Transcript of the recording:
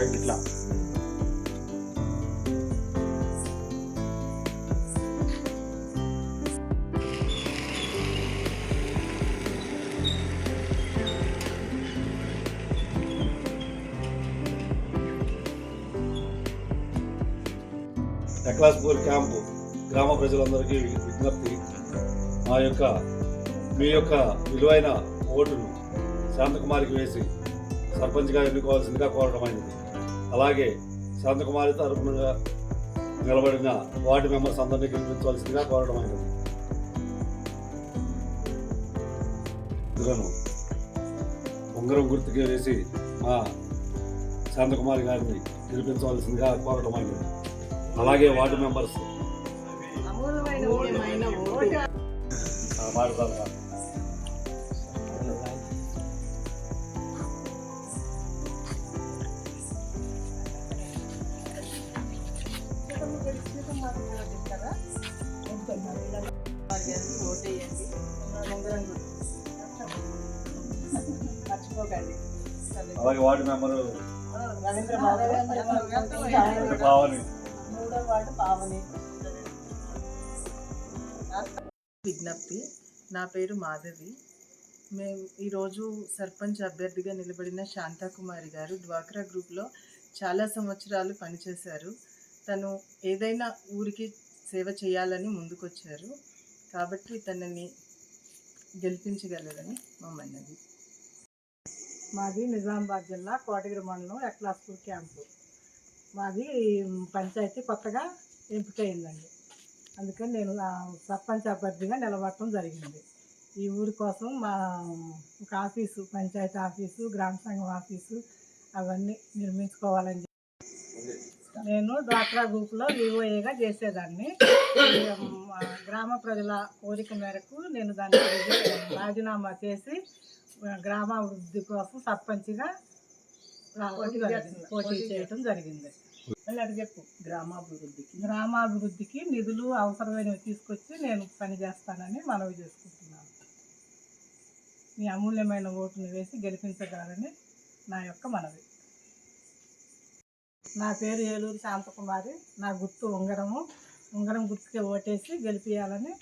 పైకి ఇట్లా. టక్లాస్పూర్ క్యాంపు గ్రామ ప్రజలందరికీ విజ్ఞప్తి. మా యొక్క మీ యొక్క విలువైన ఓటును శాంతకుమారికి వేసి సర్పంచ్గా ఎన్నుకోవాల్సిందిగా కోరడమైనది అలాగే శాంతకుమారి తరపున నిలబడిన వార్డు మెంబర్స్ అందరినీ గెలిపించవలసిందిగా కోరడమైనది ఇందులోను ఉంగరం గుర్తుకి వేసి మా శాంతకుమారి గారిని గెలిపించవలసిందిగా కోరడమైనది అలాగే వార్డు మెంబర్స్. మాట్లాడతారు అలాగే వార్డు మెంబరు రవీంద్ర బాబు. భావని. మూడో వార్డు పావని విజ్ఞప్తి. నా పేరు మాధవి. మేము ఈరోజు సర్పంచ్ అభ్యర్థిగా నిలబడిన శాంతాకుమారి గారు డ్వాక్రా గ్రూప్లో చాలా సంవత్సరాలు పనిచేశారు. తను ఏదైనా ఊరికి సేవ చేయాలని ముందుకొచ్చారు. కాబట్టి తనని గెలిపించగలరని మమ్మల్ని మాది నిజామాబాద్ జిల్లా కోటగిరి మండలం ఎక్లాస్పూర్ క్యాంపు. మాది పంచాయతీ కొత్తగా ఎంపికయిందండి అందుకని నేను సర్పంచ్ అభ్యర్థిగా నిలబడటం జరిగింది. ఈ ఊరి కోసం మా ఒక ఆఫీసు పంచాయతీ ఆఫీసు గ్రామ సంఘం ఆఫీసు అవన్నీ నిర్మించుకోవాలని నేను డ్వాక్రా గ్రూప్లో వివోఏగా చేసేదాన్ని. మా గ్రామ ప్రజల కోరిక మేరకు నేను దాన్ని రాజీనామా చేసి గ్రామాభివృద్ధి కోసం సర్పంచ్గా. పోటీ చేయడం జరిగింది. చెప్పు. గ్రామాభివృద్ధికి గ్రామాభివృద్ధికి నిధులు అవసరమైనవి తీసుకొచ్చి నేను పని చేస్తానని మనవి చేసుకుంటున్నాను. మీ అమూల్యమైన ఓటును వేసి గెలిపించగలరని నా యొక్క మనవి. నా పేరు ఏలూరు శాంతకుమారి. నా గుర్తు ఉంగరము. ఉంగరం గుర్తుకే ఓటేసి గెలిపించాలని